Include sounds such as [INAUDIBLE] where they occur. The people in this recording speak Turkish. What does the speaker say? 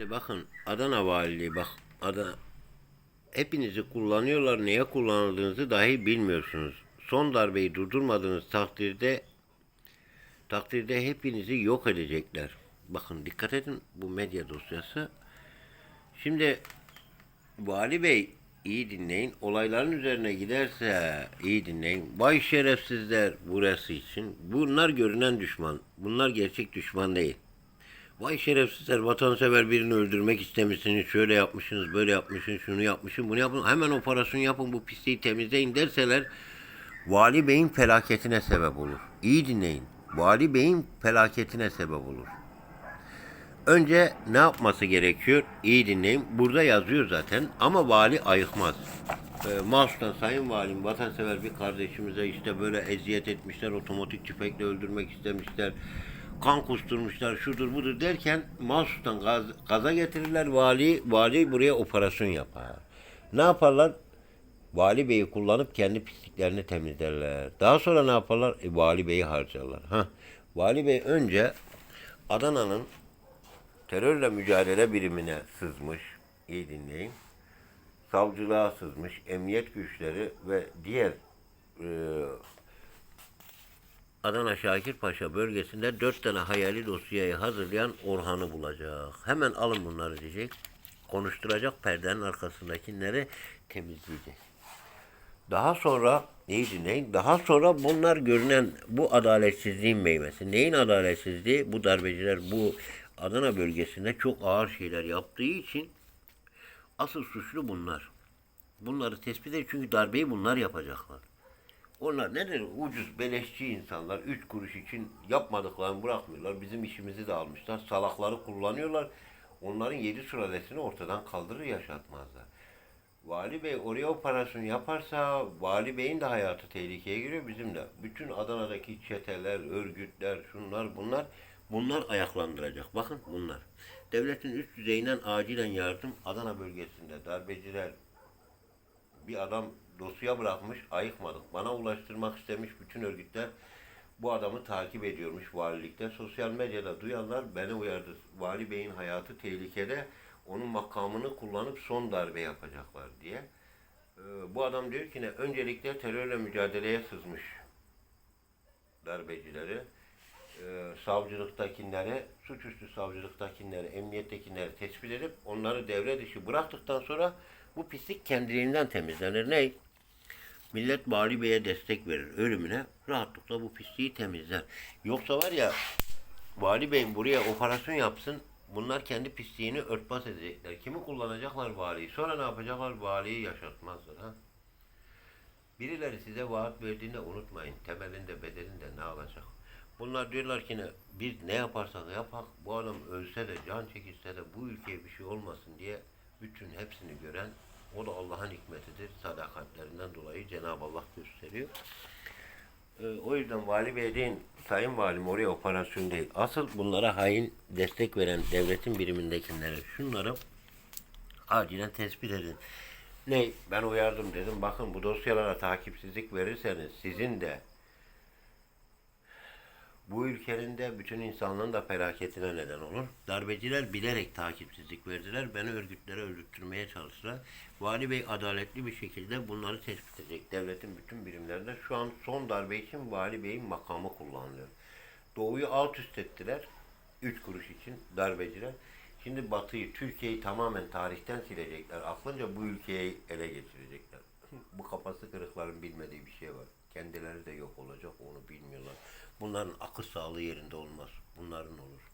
Şimdi bakın Adana Valiliği bak Adana hepinizi kullanıyorlar. Neye kullanıldığınızı dahi bilmiyorsunuz. Son darbeyi durdurmadığınız takdirde takdirde hepinizi yok edecekler. Bakın dikkat edin bu medya dosyası. Şimdi Vali Bey iyi dinleyin. Olayların üzerine giderse iyi dinleyin. Bay şerefsizler burası için. Bunlar görünen düşman. Bunlar gerçek düşman değil. Vay şerefsizler vatansever birini öldürmek istemişsiniz. Şöyle yapmışsınız, böyle yapmışsınız, şunu yapmışsın, bunu yapın. Hemen operasyon yapın, bu pisliği temizleyin derseler Vali Bey'in felaketine sebep olur. İyi dinleyin. Vali Bey'in felaketine sebep olur. Önce ne yapması gerekiyor? İyi dinleyin. Burada yazıyor zaten ama vali ayıkmaz. Ee, Mahsus'tan Sayın Valim vatansever bir kardeşimize işte böyle eziyet etmişler, otomatik tüfekle öldürmek istemişler, kan kusturmuşlar, şudur budur derken Mahsus'tan gaz, gaza getirirler vali, vali buraya operasyon yapar. Ne yaparlar? Vali Bey'i kullanıp kendi pisliklerini temizlerler. Daha sonra ne yaparlar? E, Vali Bey'i harcarlar. Hah. Vali Bey önce Adana'nın terörle mücadele birimine sızmış. İyi dinleyin. Savcılığa sızmış. Emniyet güçleri ve diğer e, Adana Şakirpaşa bölgesinde dört tane hayali dosyayı hazırlayan Orhan'ı bulacak. Hemen alın bunları diyecek. Konuşturacak perdenin arkasındakileri temizleyecek. Daha sonra iyi dinleyin. Daha sonra bunlar görünen bu adaletsizliğin meyvesi. Neyin adaletsizliği? Bu darbeciler bu Adana bölgesinde çok ağır şeyler yaptığı için asıl suçlu bunlar. Bunları tespit edin çünkü darbeyi bunlar yapacaklar. Onlar nedir? Ucuz, beleşçi insanlar. Üç kuruş için yapmadıklarını bırakmıyorlar. Bizim işimizi de almışlar. Salakları kullanıyorlar. Onların yedi sülalesini ortadan kaldırır yaşatmazlar. Vali Bey oraya operasyon yaparsa Vali Bey'in de hayatı tehlikeye giriyor bizim de. Bütün Adana'daki çeteler, örgütler, şunlar bunlar bunlar ayaklandıracak. Bakın bunlar. Devletin üst düzeyinden acilen yardım Adana bölgesinde darbeciler bir adam dosya bırakmış, ayıkmadık. Bana ulaştırmak istemiş bütün örgütler bu adamı takip ediyormuş valilikte. Sosyal medyada duyanlar beni uyardı. Vali Bey'in hayatı tehlikede. Onun makamını kullanıp son darbe yapacaklar diye. Ee, bu adam diyor ki ne? Öncelikle terörle mücadeleye sızmış darbecileri. Ee, savcılıktakileri, suçüstü savcılıktakileri, emniyettekileri tespit edip onları devre dışı bıraktıktan sonra bu pislik kendiliğinden temizlenir. Ne? Millet Vali Bey'e destek verir. Ölümüne rahatlıkla bu pisliği temizler. Yoksa var ya Vali Bey buraya operasyon yapsın. Bunlar kendi pisliğini örtbas edecekler. Kimi kullanacaklar valiyi? Sonra ne yapacaklar? Valiyi yaşatmazlar. Ha? Birileri size vaat verdiğinde unutmayın. Temelinde bedelinde ne alacak? Bunlar diyorlar ki ne, biz ne yaparsak yapak bu adam ölse de can çekilse de bu ülkeye bir şey olmasın diye bütün hepsini gören o da Allah'ın hikmetidir. Sadakatlerinden dolayı Cenab-ı Allah gösteriyor. Ee, o yüzden vali bey değil, sayın valim oraya operasyon değil. Asıl bunlara hain destek veren devletin birimindekileri şunları acilen tespit edin. Ne? Ben uyardım dedim. Bakın bu dosyalara takipsizlik verirseniz sizin de bu ülkenin de bütün insanlığın da felaketine neden olur. Darbeciler bilerek takipsizlik verdiler. Beni örgütlere öldürtmeye çalıştılar. Vali Bey adaletli bir şekilde bunları tespit edecek. Devletin bütün birimlerinde şu an son darbe için Vali Bey'in makamı kullanılıyor. Doğu'yu alt üst ettiler. Üç kuruş için darbeciler. Şimdi Batı'yı, Türkiye'yi tamamen tarihten silecekler. Aklınca bu ülkeyi ele geçirecekler. [LAUGHS] bu kafası kırıkların bilmediği bir şey var. Kendileri de yok olacak bilmiyorlar. Bunların akıl sağlığı yerinde olmaz. Bunların olur.